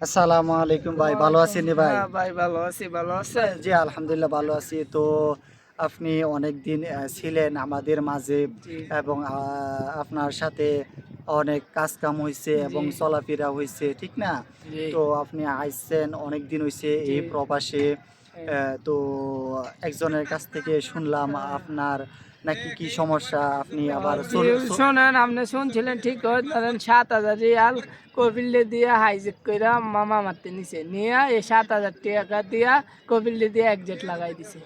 আসসালামু আলাইকুম ভাই ভালো আছেন ভাই? হ্যাঁ ভাই ভালো আছি ভালো আছে জি আলহামদুলিল্লাহ ভালো আছি। তো আপনি অনেক দিন ছিলেন আমাদের মাঝে এবং আপনার সাথে অনেক কাজ কাম হয়েছে এবং চলাফেরা হয়েছে ঠিক না? তো আপনি আইসেন অনেক দিন হয়েছে এই। প্রবাসে। আহ, তো একজনের কাছ থেকে শুনলাম আপনার নাকি কি সমস্যা? আপনি আবার শোনেন আপনি শুনছিলেন ঠিক হয় ধরেন সাত হাজার রিয়াল কপিলে দিয়া হাইজেক কইরা মামা মারতে নিছে। নিয়ে এই সাত হাজার টাকা দিয়া কপিলে দিয়ে একজেট লাগাই দিছে।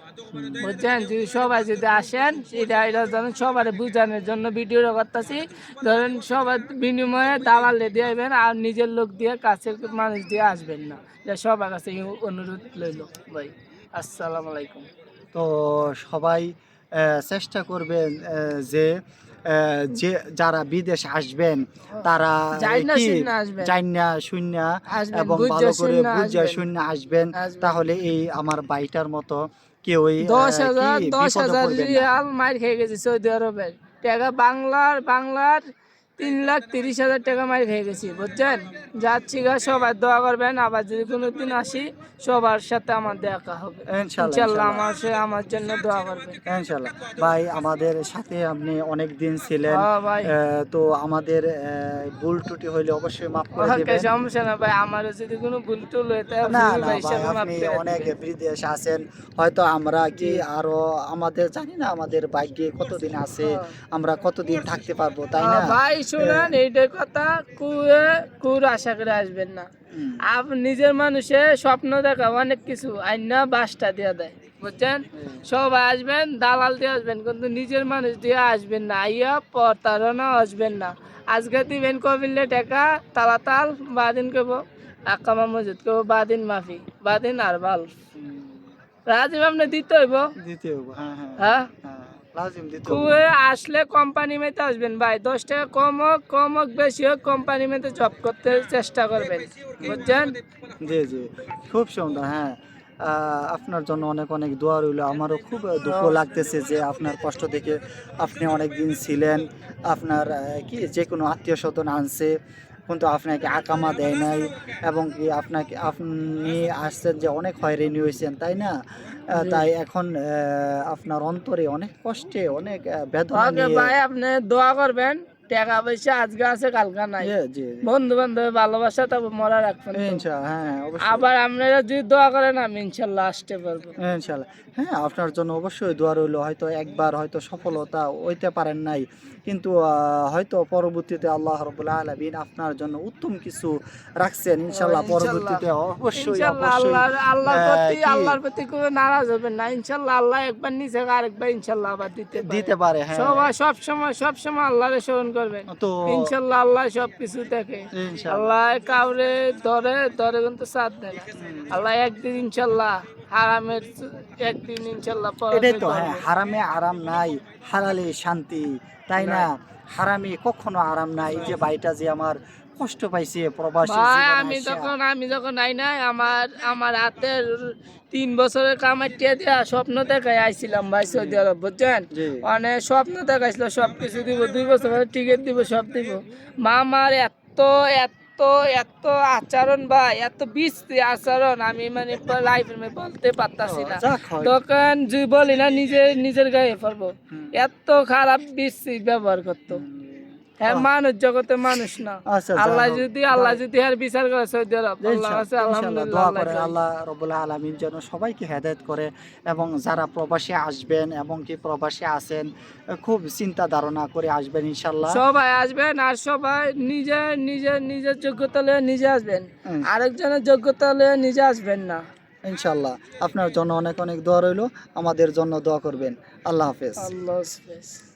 বুঝছেন? যদি সবাই যদি আসেন এটা এটা ধরেন সবার বুঝানোর জন্য ভিডিও করতেছি। ধরেন সবার বিনিময়ে দালালে দিয়ে আইবেন আর নিজের লোক দিয়ে কাছের মানুষ দিয়ে আসবেন না। এটা সবার কাছে অনুরোধ লইল ভাই। আসসালামু আলাইকুম। তো সবাই চেষ্টা করবেন যে যে যারা বিদেশ আসবেন তারা কি শূন্য এবং ভালো করে বুঝা শূন্য আসবেন। তাহলে এই আমার বাইটার মতো কেউই দশ হাজার দশ হাজার রিয়াল মার খেয়ে গেছে সৌদি আরবের। টাকা বাংলার বাংলার তিন লাখ তিরিশ হাজার টাকা মার খেয়ে গেছি বুঝছেন? যাচ্ছি গা সবাই দোয়া করবেন আবার যদি কোনো দিন আসি সবার সাথে আমার দেখা হবে। ইনশাল্লাহ। আমার সে আমার জন্য দোয়া করবেন। ইনশাল্লাহ। ভাই আমাদের সাথে আপনি অনেক দিন ছিলেন হ্যাঁ ভাই। তো আমাদের ভুল ত্রুটি হইলে অবশ্যই মাফ করে দেবেন। সমস্যা না ভাই। আমার যদি কোনো ভুল টুল হইতে না আপনি অনেক। বিদেশ আছেন। হয়তো আমরা কি। আরও আমাদের জানি না আমাদের ভাগ্যে কতদিন আছে হ্যাঁ। আমরা কতদিন থাকতে পারব তাই না? ভাই শুনেন এইটার কথা কুয়ে কুর আশা করে আসবেন না। আপনি নিজের মানুষে স্বপ্ন দেখা অনেক কিছু আইনা বাসটা দিয়ে দেয় বুঝছেন? সবাই আসবেন দালাল দিয়ে আসবেন কিন্তু নিজের মানুষ দিয়ে আসবেন না। আইয়া প্রতারণা আসবেন না। আজকে দিবেন কবিলে টাকা তালাতাল বাদিন কব আকামা মজুদ কব বাদিন মাফি বাদিন আর হুম, রাজীব আপনি দিতে হইব? দিতে হবে হ্যাঁ। হ্যাঁ? আসলে কোম্পানি মেতে আসবেন ভাই। দশ টাকা কম হোক কম হোক বেশি হোক কোম্পানি মেতে জব করতে চেষ্টা করবেন। বুঝছেন? জি জি। খুব সুন্দর হ্যাঁ। আপনার জন্য অনেক অনেক দোয়া রইল। আমারও খুব দুঃখ লাগতেছে যে আপনার কষ্ট দেখে আপনি অনেক দিন ছিলেন। আপনার কি যে কোনো আত্মীয় স্বজন আনছে। কিন্তু আপনাকে আকামা দেয় নাই এবং কি আপনাকে আপনি আসছেন যে অনেক হয়রানি হয়েছেন তাই না? তাই এখন আহ, আপনার অন্তরে অনেক কষ্টে অনেক বেদনা ভাই আপনি দোয়া করবেন। টাকা পয়সা আজকে আছে কালকা নাই। বন্ধু বান্ধব ভালোবাসা তবে মরা রাখবেন হ্যাঁ হ্যাঁ, আবার আপনারা যদি দোয়া করেন আমি ইনশাল্লাহ আসতে পারব। ইনশাল্লাহ হ্যাঁ আপনার জন্য অবশ্যই দোয়া রইল। হয়তো একবার হয়তো সফলতা হইতে পারেন নাই। কিন্তু হয়তো পরবর্তীতে আল্লাহ রবুল্লা আলমিন আপনার জন্য উত্তম কিছু রাখছেন। ইনশাল্লাহ। পরবর্তীতে অবশ্যই ইনশাল্লাহ অবশ্যই। আল্লাহর প্রতি আল্লাহর প্রতি কোনো নারাজ হবেন না। ইনশাল্লাহ আল্লাহ একবার নিচে আরেকবার ইনশাল্লাহ আবার দিতে। দিতে পারে। হ্যাঁ। সবাই সব সময় সব সময় আল্লাহরে স্মরণ করবেন ইনশাল্লাহ আল্লাহ সব কিছু দেখে আল্লাহ কাউরে ধরে ধরে কিন্তু সাথ আল্লাহ একদিন ইনশাল্লাহ হারামের একদিন ইনশাল্লাহ এটাই তো হ্যাঁ হারামে আরাম নাই হারালে শান্তি তাই না? হারামে কখনো আরাম নাই। যে বাড়িটা যে আমার কষ্ট পাইছে প্রবাসী আমি যখন আমি যখন আই নাই আমার আমার হাতের তিন বছরের কামাইটিয়া দিয়া স্বপ্ন দেখাই আইছিলাম ভাই সৌদি আরব বুঝছেন? মানে স্বপ্ন দেখাইছিল সব কিছু দিব দুই বছর টিকিট দিব সব দিব। মা আমার এত এত এত আচরণ বা এত বিশ্রী আচরণ আমি মানে লাইফের মধ্যে বলতে পারতাছি না। তখন হয়। দোকান যে বলি না নিজের নিজের গায়ে পড়ব। এত খারাপ বিশ্রী ব্যবহার করতো। হ্যাঁ মানুষ জগতে মানুষ না। আচ্ছা, আল্লাহ যদি আল্লাহ যদি আর বিচার করে সৌদি আরব আল্লাহ আছে আলহামদুলিল্লাহ দোয়া করে। আল্লাহ রবুল্লাহ আলমিন যেন সবাইকে হেদায়ত করে এবং যারা প্রবাসী আসবেন এবং কি প্রবাসী আছেন খুব চিন্তা ধারণা করে আসবেন ইনশাল্লাহ। সবাই আসবেন আর সবাই নিজে নিজে নিজের যোগ্যতা লয়ে নিজে আসবেন। আরেকজনের যোগ্যতা লয়ে নিজে আসবেন না। ইনশাল্লাহ। আপনার জন্য অনেক অনেক দোয়া রইল। আমাদের জন্য দোয়া করবেন। আল্লাহ হাফেজ। আল্লাহ হাফেজ।